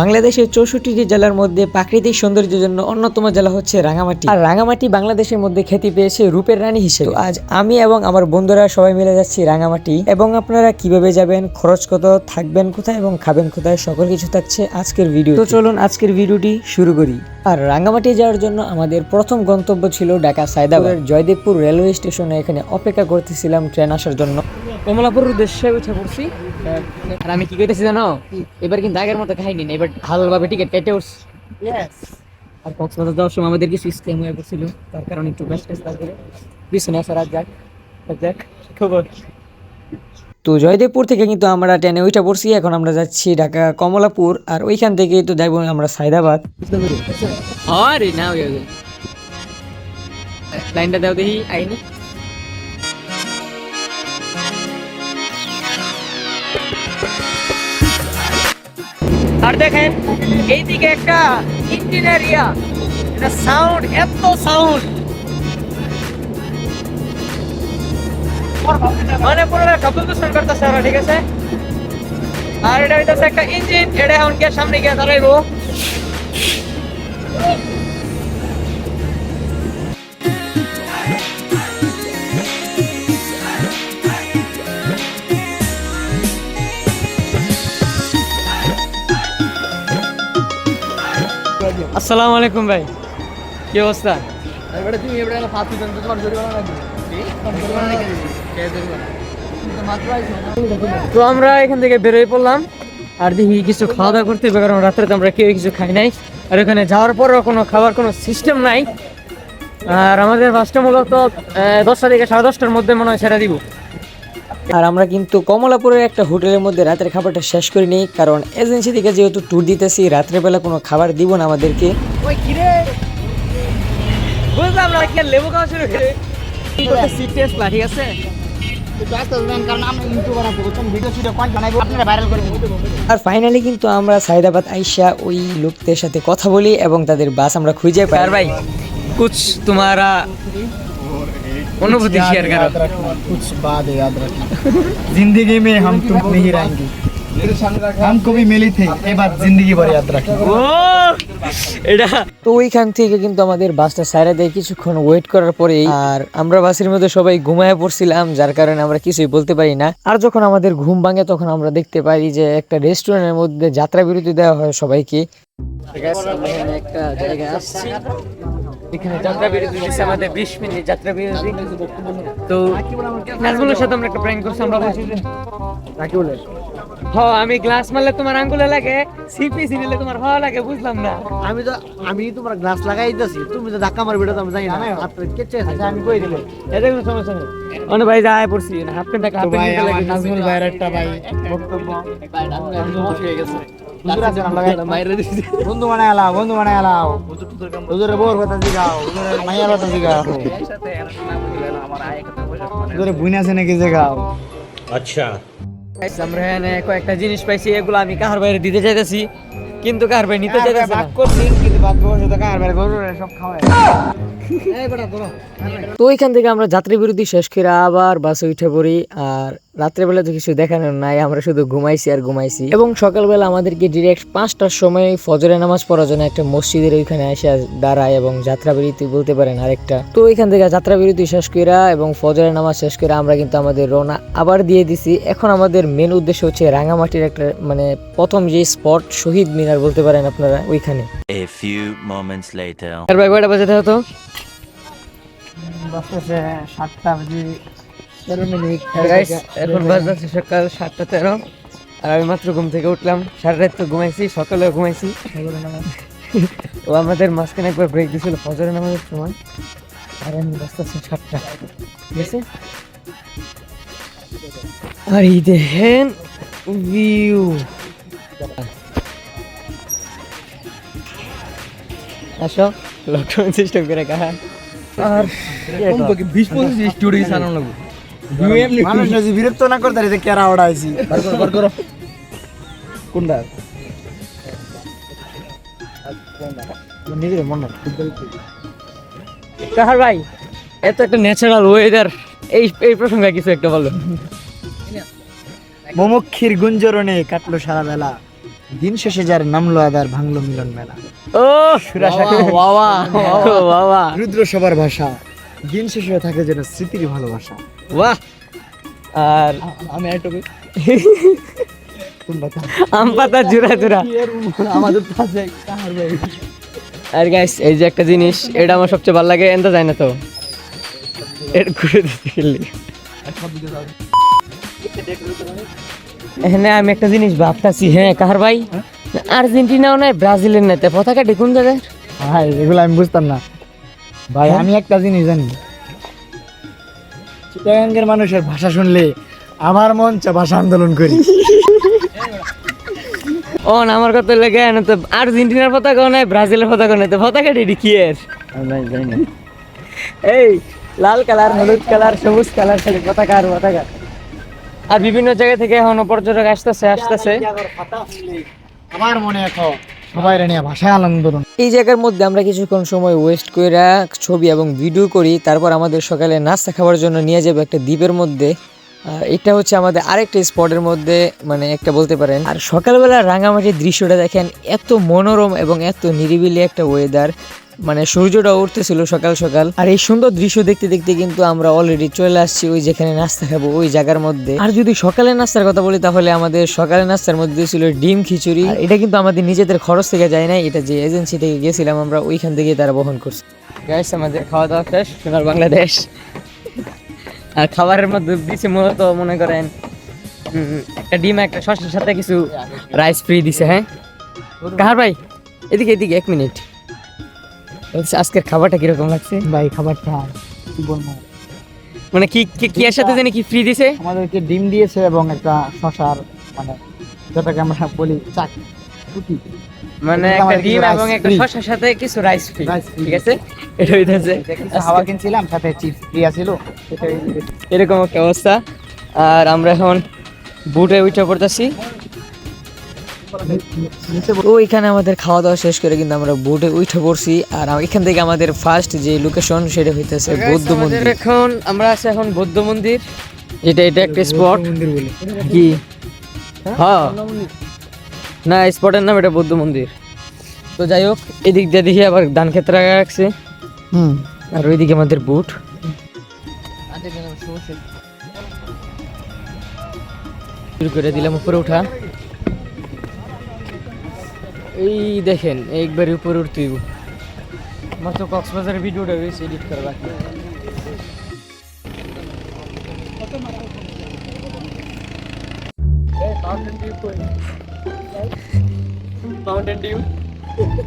বাংলাদেশের চৌষট্টিটি জেলার মধ্যে প্রাকৃতিক সৌন্দর্যের জন্য অন্যতম জেলা হচ্ছে রাঙামাটি। আর রাঙামাটি বাংলাদেশের মধ্যে খ্যাতি পেয়েছে রূপের রানী হিসেবে। আজ আমি এবং আমার বন্ধুরা সবাই মিলে যাচ্ছি রাঙামাটি। এবং আপনারা কীভাবে যাবেন, খরচ কত, থাকবেন কোথায় এবং খাবেন কোথায়, সকল কিছু থাকছে আজকের ভিডিও তো চলুন আজকের ভিডিওটি শুরু করি। আর রাঙামাটি যাওয়ার জন্য আমাদের প্রথম গন্তব্য ছিল ঢাকা সায়দাবাদ জয়দেবপুর রেলওয়ে স্টেশনে এখানে অপেক্ষা করতেছিলাম ট্রেন আসার জন্য কমলাপুর উদ্দেশ্যে উঠে পড়ছি আর আমি কি কইতেছি জানো এবার কিন্তু আগের মতো খাইনি না এবার ভালোভাবে টিকিট কেটে উঠছি আর কক্সবাজার যাওয়ার সময় আমাদের কিছু স্ক্যাম হয়ে পড়ছিল তার কারণে একটু ব্যস্ত পিছনে আসার আর যাক আর যাক খবর তো জয়দেবপুর থেকে কিন্তু আমরা ট্রেনে ওইটা পড়ছি। এখন আমরা যাচ্ছি ঢাকা কমলাপুর আর ওইখান থেকে তো যাইব আমরা না লাইনটা দাও দেখি, আইনি। আর দেখেন, এইদিকে একটা ইঞ্জিন এরিয়া এটা সাউন্ড এত সাউন্ড মানে পুরো শব্দ দূষণ করতেছে ওরা ঠিক আছে? আর এটা হইতেছে একটা ইঞ্জিন এটা এখন গিয়ে সামনে গিয়ে দাঁড়াইবো। আসসালামু আলাইকুম ভাই কি অবস্থা? এবারে তুমি তো আমরা এখান থেকে বেরোয় পড়লাম। আর দেখি কিছু খাওয়া দাওয়া করতে হবে কারণ রাত্রে তো আমরা কেউ কিছু খাই নাই। আর ওখানে যাওয়ার পরও কোনো খাবার কোনো সিস্টেম নাই। আর আমাদের বাসটা মূলত দশটা থেকে সাড়ে দশটার মধ্যে মনে হয় ছেড়ে দিব। আর আমরা কিন্তু কমলাপুরের একটা হোটেলের মধ্যে রাতের খাবারটা শেষ করে নিই কারণ এজেন্সি থেকে যেহেতু ট্যুর দিতেছি রাত্রেবেলা কোনো খাবার দিব না আমাদেরকে। বুঝলাম না লেবু খাওয়া শুরু করে? ঠিক আছে? আর ফাইনালি কিন্তু আমরা সাইদাবাদ আইসা ওই লোকদের সাথে কথা বলি এবং তাদের বাস আমরা খুঁজে পাই আর ভাই কুছ তোমারা অনুভূতি শেয়ার করো कुछ बात है याद रखना जिंदगी में हम तुम नहीं रहेंगे কবি এবার এটা। তো ওইখান থেকে কিন্তু আমাদের বাসটা সাইরা দেয় কিছুক্ষণ ওয়েট করার পরেই। আর আমরা বাসের মধ্যে সবাই ঘুমায় পড়ছিলাম যার কারণে আমরা কিছুই বলতে পারি না। আর যখন আমাদের ঘুম ভাঙে তখন আমরা দেখতে পাই যে একটা রেস্টুরেন্টের মধ্যে যাত্রা বিরতি দেওয়া হয় সবাইকে। একটা জায়গায় তো সাথে আমরা একটা প্র্যাঙ্ক করছি আমরা হ আমি গ্লাস মারলে তোমার আঙ্গুলে লাগে সিপি সিনিলে তোমার হওয়া লাগে বুঝলাম না। আমি তো আমি তোমার গ্লাস লাগাই দিতেছি তুমি তো ধাক্কা মারবে তো আমি জানি না। আপনার কেচে আছে আমি কই দিলে এটা কোনো সমস্যা নেই অন্য ভাই যায় পড়ছি। হাফ প্যান্ট হাফ তো ভাই প্যান্ট আমার নাজমুল ভাইয়ের একটা ভাই বক্তব্য। হুজুর আছে না লাগাই বন্ধু বানায় আলাও বন্ধু বানায় আলাও হুজুরে বোর কথা জিগাও হুজুরে মাইয়ার কথা জিগাও। হুজুরে বুইন আছে নাকি জিগাও? আমরা এখানে কয়েকটা জিনিস পাইছি এগুলো আমি কাহার বাইরে দিতে চাইতেছি কিন্তু কাহার বাইরে নিতে চাইতেছি না। ভাগ করছি কিন্তু ভাগ্যবশত কার বাইরে গরুরে সব খাওয়ায় তো ওইখান থেকে আমরা যাত্রী বিরতি শেষ করে আবার বাসে উঠে পড়ি আর রাত্রেবেলা তো কিছু দেখানোর নাই আমরা শুধু ঘুমাইছি আর ঘুমাইছি। এবং সকালবেলা আমাদেরকে ডিরেক্ট পাঁচটার সময় ফজরের নামাজ পড়ার জন্য একটা মসজিদের ওইখানে এসে দাঁড়ায় এবং যাত্রা বিরতি বলতে পারেন আরেকটা। তো ওইখান থেকে যাত্রা বিরতি শেষ কইরা এবং ফজরের নামাজ শেষ করে আমরা কিন্তু আমাদের রওনা আবার দিয়ে দিছি। এখন আমাদের মেন উদ্দেশ্য হচ্ছে রাঙামাটির একটা মানে প্রথম যে স্পট শহীদ মিনার বলতে পারেন আপনারা ওইখানে। A few moments later. আর ভাই কয়টা বাজে হতো বাসতেছে সাতটা বাজে তেরো মিনিট। এখন বাজছে সকাল সাতটা তেরো আর আমি মাত্র ঘুম থেকে উঠলাম। সারা রাত তো ঘুমাইছি সকালেও ঘুমাইছি। ও আমাদের মাঝখানে একবার ব্রেক দিছিল ফজরের নামাজের সময়। আর আমি বাজতেছে সাতটা। ঠিক আছে? আর এই দেখেন ভিউ আসো লকডাউন সিস্টেম করে কাহা আর বিশ পঁচিশ স্টুডিও সানানো লাগবে। মানুষ যদি বিরক্ত না করতে যে কেরা ওড়াইছি। কোনটা? নিজের মন না কাহার ভাই এত একটা ন্যাচারাল ওয়েদার এই এই প্রসঙ্গে কিছু একটা বলো। মোমক্ষীর গুঞ্জরণে কাটলো সারা বেলা দিন শেষে যার নামলো আদার ভাঙলো মিলন মেলা। ও বাবা বাবা রুদ্র সবার ভাষা দিন শেষে থাকে যেন স্মৃতির ভালোবাসা। বাহ। আর আমি একটু আম পাতা জোড়া জোড়া। আমাদের পাশে আর গাইস এই যে একটা জিনিস এটা আমার সবচেয়ে ভালো লাগে এনতা যায় না তো? এটা ঘুরে দিতে গেলে। এখানে আমি একটা জিনিস ভাবতাছি হ্যাঁ কাহার ভাই? আর্জেন্টিনাও নাই ব্রাজিলের নেতে পতাকা দেখুন দাদা। ভাই এগুলো আমি বুঝতাম না। ভাই আমি একটা জিনিস জানি। চিটাগাঙ্গের মানুষের ভাষা শুনলে আমার মন চা ভাষা আন্দোলন করি। ও না আমার কথা লেগে না তো আর্জেন্টিনার পতাকাও নাই ব্রাজিলের পতাকাও নাই তো পতাকা রেডি কি এর? এই লাল কালার হলুদ কালার সবুজ কালার খালি পতাকা আর পতাকা। আর বিভিন্ন জায়গা থেকে এখনও পর্যটক আসতেছে আসতেছে। আমার মনে এখন সবাই নিয়ে ভাষায় আন্দোলন এই জায়গার মধ্যে আমরা কিছুক্ষণ সময় ওয়েস্ট করে ছবি এবং ভিডিও করি তারপর আমাদের সকালে নাস্তা খাওয়ার জন্য নিয়ে যাবে একটা দ্বীপের মধ্যে। এটা হচ্ছে আমাদের আরেকটা স্পটের মধ্যে মানে একটা বলতে পারেন। আর সকালবেলা রাঙামাটির দৃশ্যটা দেখেন, এত মনোরম এবং এত নিরিবিলি একটা ওয়েদার মানে সূর্যটা উঠতেছিল সকাল সকাল। আর এই সুন্দর দৃশ্য দেখতে দেখতে কিন্তু আমরা অলরেডি চলে আসছি ওই যেখানে নাস্তা খাব, ওই জায়গার মধ্যে। আর যদি সকালে নাস্তার কথা বলি, তাহলে আমাদের সকালে নাস্তার মধ্যে ছিল ডিম খিচুড়ি। এটা কিন্তু আমাদের নিজেদের খরচ থেকে যায় না এটা যে এজেন্সি থেকে গেছিলাম আমরা, ওইখান থেকে তারা বহন করছি। গাইস আমাদের খাওয়া দাওয়া শেষ, সোনার বাংলাদেশ। আর খাবারের মধ্যে দিছে মূলত মনে করেন একটা ডিম একটা শসার সাথে কিছু রাইস ফ্রি দিছে হ্যাঁ? কাহার ভাই এদিকে এদিকে এক মিনিট আজকের খাবারটা কীরকম লাগছে? ভাই খাবারটা কি বলব? মানে কি কি- কি এর সাথে জানি কি ফ্রি দিছে? আমাদেরকে ডিম দিয়েছে এবং একটা শশার মানে যেটাকে আমরা বলি চাক কুটি। মানে একটা আমাদের ডিম এবং একটা শসার সাথে কিছু রাইস ফ্রি ঠিক আছে? এটা হইতাছে হাওয়া কিনছিলাম সাথে চিপস দিয়া ছিল এরকম একটা অবস্থা। আর আমরা এখন বুটে উঠে পড়তেছি। তো এখানে আমাদের খাওয়া দাওয়া শেষ করে কিন্তু আমরা বুটে উঠে পড়ছি। আর এখান থেকে আমাদের ফার্স্ট যে লোকেশন সেটা হইতেছে বৌদ্ধ মন্দির। এখন আমরা আছি এখন বৌদ্ধ মন্দির। এটা এটা একটা স্পট কি? হ্যাঁ? না স্পটের নাম এটা বৌদ্ধ মন্দির। তো যাই হোক এদিক দিয়ে দেখি আবার ধান ক্ষেত্র রাখছে। হুম। আর ওইদিকে আমাদের বুট। শুরু করে দিলাম উপরে উঠা। এই দেখেন একবার উপরে উঠতে হইব। আমার তো কক্সবাজারের ভিডিওটা বেশি এডিট করা বাকি। মাউন্টেন ডিউ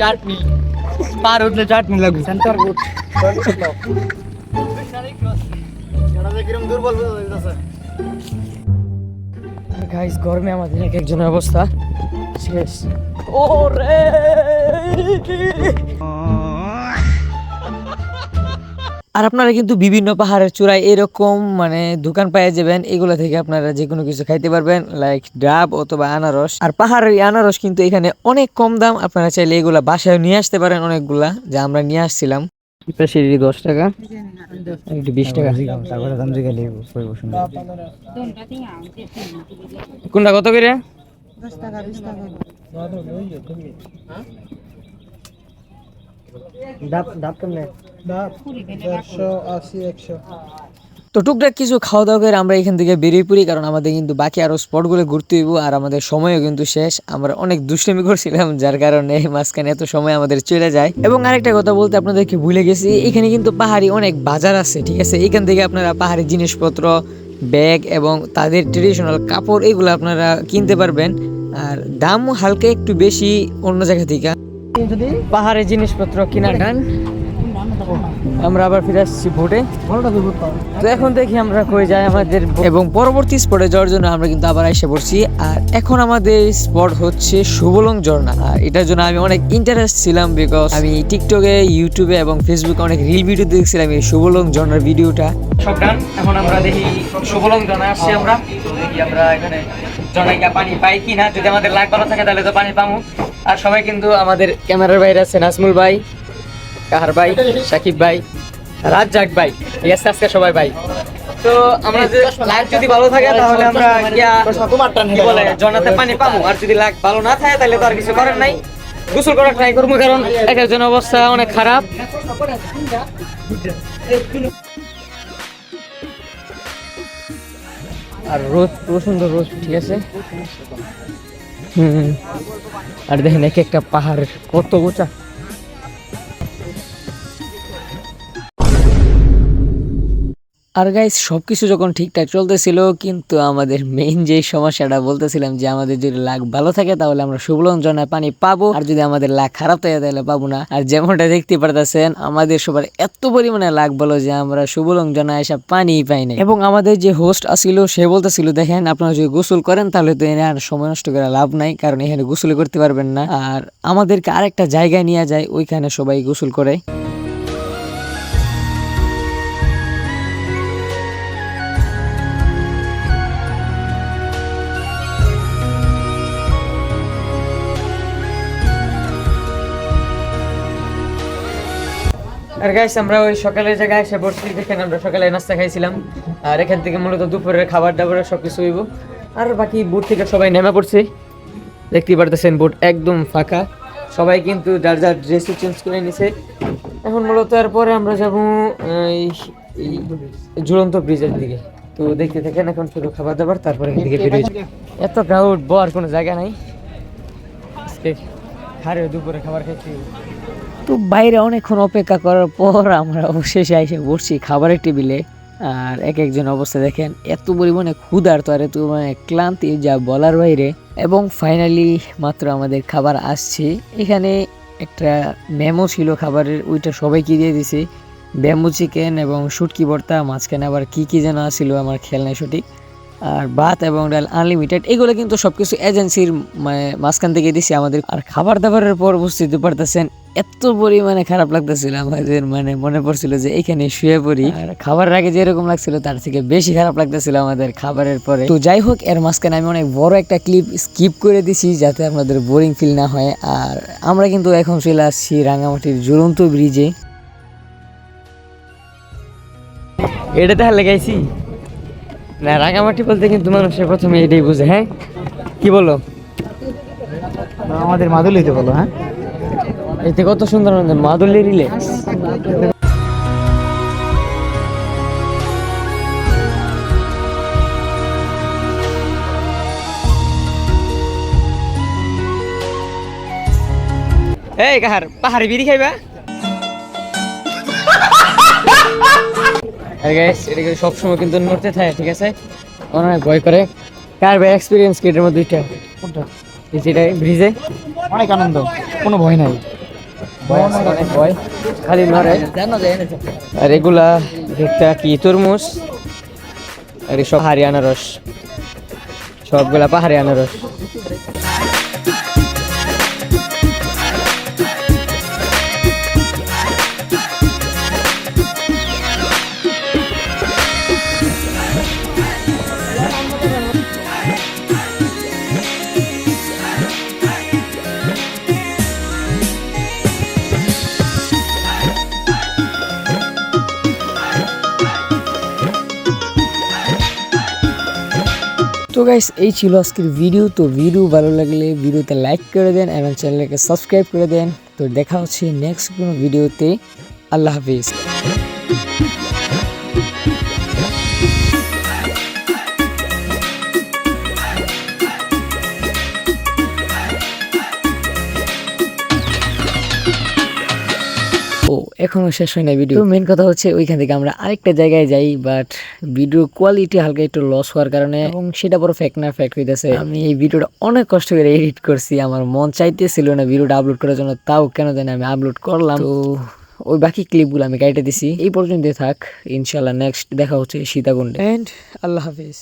চাটনি পার উঠলে চাটনি লাগবে। সেন্টার গুড গাইস গরমে আমাদের এক একজনের অবস্থা। শেষ। ও রে আর আপনারা কিন্তু বিভিন্ন পাহাড়ের চূড়ায় এরকম মানে দোকান পাওয়া যাবেন। এগুলো থেকে আপনারা যে কোনো কিছু খাইতে পারবেন লাইক ডাব অথবা আনারস। আর পাহাড়ের আনারস কিন্তু এখানে অনেক কম দাম। আপনারা চাইলে এগুলা বাসায় নিয়ে আসতে পারেন অনেকগুলা যা আমরা নিয়ে আসছিলাম। সিঁড়ি দশ টাকা। একটু বিশ টাকা। তারপরে দাম জিগালি কইব শুনবে কোনটা কত করে? ডাব ডাব কেমনে? ডাব 180 100 তো টুকটাক কিছু খাওয়া দাওয়া করে আমরা এখান থেকে বেরিয়ে পড়ি কারণ আমাদের কিন্তু বাকি আরও স্পটগুলো ঘুরতে হইব আর আমাদের সময়ও কিন্তু শেষ। আমরা অনেক দুষ্টামি করছিলাম যার কারণে মাঝখানে এত সময় আমাদের চলে যায়। এবং আরেকটা কথা বলতে আপনাদেরকে ভুলে গেছি এখানে কিন্তু পাহাড়ি অনেক বাজার আছে ঠিক আছে? এখান থেকে আপনারা পাহাড়ি জিনিসপত্র ব্যাগ এবং তাদের ট্রেডিশনাল কাপড় এগুলো আপনারা কিনতে পারবেন। আর দাম হালকা একটু বেশি অন্য জায়গা থেকে। যদি পাহাড়ের জিনিসপত্র কিনা টান আমরা আবার ফিরে আসছি ভোটে। তো এখন দেখি আমরা কই যাই আমাদের এবং পরবর্তী স্পটে যাওয়ার জন্য আমরা কিন্তু আবার এসে পড়ছি। আর এখন আমাদের স্পট হচ্ছে সুবলং ঝর্ণা। আর এটার জন্য আমি অনেক ইন্টারেস্ট ছিলাম বিকজ আমি টিকটকে ইউটিউবে এবং ফেসবুকে অনেক রিল ভিডিও দেখছিলাম এই সুবলং ঝর্ণার ভিডিওটা সব ডান এখন আমরা দেখি সুবলং ঝর্ণা আসছি আমরা। তো দেখি আমরা এখানে ঝর্ণায় গিয়ে পানি পাই কি না যদি আমাদের লাইক ভালো থাকে তাহলে তো পানি পাবো আর সবাই কিন্তু আমাদের ক্যামেরার বাইরে আছে নাজমুল ভাই। কাহার ভাই, সাকিব ভাই, রাজ্জাক ভাই আছে আজকে সবাই ভাই। তো আমরা যে লাইভ যদি ভালো থাকে, তাহলে আমরা গিয়া কি বলে, জনাতে পানি পাবো আর যদি লাগ ভালো না থাকে, তাহলে তো আর কিছু করার নাই। গোসল করার ট্রাই করব, কারণ এক একজন অবস্থা অনেক খারাপ। আর রোদ, পুরো সুন্দর রোদ ঠিক আছে হুম আর দেখেন, এক একটা পাহাড় কত উঁচা আর গাইস সবকিছু যখন ঠিকঠাক চলতেছিল, কিন্তু আমাদের মেইন যে সমস্যাটা বলতেছিলাম যে আমাদের যদি লাগ ভালো থাকে, তাহলে আমরা সুবলন জনায় পানি পাবো। আর যদি আমাদের লাগ খারাপ থাকে, তাহলে পাবো না। আর যেমনটা দেখতে পারতেছেন, আমাদের সবার এত পরিমাণে লাগ ভালো যে আমরা সুবলং জনায় এসব পানিই পাই না এবং আমাদের যে হোস্ট আসিল, সে বলতেছিল, দেখেন, আপনারা যদি গোসল করেন, তাহলে তো এনে আর সময় নষ্ট করে লাভ নাই, কারণ এখানে গোসল করতে পারবেন না। আর আমাদেরকে আরেকটা জায়গায় নিয়ে যায়, ওইখানে সবাই গোসল করে। আর গাইস আমরা ওই সকালের জায়গায় এসে বসছি, দেখেন আমরা সকালে নাস্তা খাইছিলাম। আর এখান থেকে মূলত দুপুরের খাবার দাবার সব কিছু হইব। আর বাকি বুট থেকে সবাই নেমে পড়ছে। দেখতেই পারতেছেন, বুট একদম ফাঁকা। সবাই কিন্তু যার যার ড্রেস চেঞ্জ করে নিছে। এখন মূলত এরপরে আমরা যাব, এই ঝুলন্ত ব্রিজের দিকে। তো দেখতে থাকেন এখন শুধু খাবার দাবার, তারপরে থেকে বেরিয়ে এত ক্রাউড বর কোনো জায়গা নাই। হারে দুপুরে খাবার খাইছি। তো বাইরে অনেকক্ষণ অপেক্ষা করার পর আমরা অবশেষে এসে বসছি খাবারের টেবিলে। আর এক একজন অবস্থা দেখেন, এত পরিমাণে ক্ষুধার্ত আর এত মানে ক্লান্তি যা বলার বাইরে। এবং ফাইনালি মাত্র আমাদের খাবার আসছে। এখানে একটা মেমো ছিল খাবারের, ওইটা সবাইকে দিয়ে দিছি। ব্যাম্বু চিকেন এবং শুটকি ভর্তা, মাঝখানে আবার কি কি যেন ছিল আমার খেয়াল নাই সঠিক। আর ভাত এবং ডাল আনলিমিটেড এগুলো কিন্তু সব কিছু এজেন্সির মানে মাঝখান থেকে দিছি আমাদের। আর খাবার দাবারের পর বুঝতে পারতেছেন এত পরিমাণে খারাপ লাগতেছিল আমাদের মানে মনে পড়ছিল যে এখানে শুয়ে পড়ি। আর খাবারের আগে যেরকম লাগছিল, তার থেকে বেশি খারাপ লাগতেছিল আমাদের খাবারের পরে। তো যাই হোক, এর মাঝখানে আমি অনেক বড় একটা ক্লিপ স্কিপ করে দিছি যাতে আপনাদের বোরিং ফিল না হয়। আর আমরা কিন্তু এখন চলে আসছি রাঙামাটির জ্বলন্ত ব্রিজে এটা তাহলে গাইছি? না, রাঙামাটি বলতে কিন্তু মানুষের প্রথমে এটাই বুঝে হ্যাঁ? কি বলো? আমাদের মাদুলিতে বলো হ্যাঁ? এতে কত সুন্দর আমাদের মাদুলি রিলেক্স এই কাহার পাহাড়ি বিড়ি খাইবা? আর গাইস এটা সবসময় কিন্তু নড়তে থাকে ঠিক আছে? অনেক ভয় করে। কার ভাই এক্সপিরিয়েন্স কি এটার মধ্যে? দুইটা কোনটা? ব্রিজে অনেক আনন্দ কোনো ভয় নাই। খালি আর এগুলা কি? তরমুজ। আর সব হারিয়ানা আনারস সবগুলা পাহাড়ি আনারস তো গাইস এই ছিল আজকের ভিডিও তো ভিডিও ভালো লাগলে ভিডিওতে লাইক করে দেন এবং চ্যানেলকে সাবস্ক্রাইব করে দেন। তো দেখা হচ্ছে নেক্সট কোনো ভিডিওতে আল্লাহ হাফিজ। ও এখনও শেষ হয় না ভিডিও মেন কথা হচ্ছে ওইখান থেকে আমরা আরেকটা জায়গায় যাই বাট ভিডিও কোয়ালিটি হালকা একটু লস হওয়ার কারণে এবং সেটা বড় ফ্যাক্ট না ফ্যাক্ট হইতেছে। আমি এই ভিডিওটা অনেক কষ্ট করে এডিট করছি আমার মন চাইতেছিল না ভিডিওটা আপলোড করার জন্য তাও কেন জানি আমি আপলোড করলাম। তো ওই বাকি ক্লিপগুলো আমি কেটে দিছি। এই পর্যন্ত থাক ইনশাল্লাহ নেক্সট দেখা হচ্ছে সীতাকুণ্ডে। এন্ড আল্লাহ হাফিজ।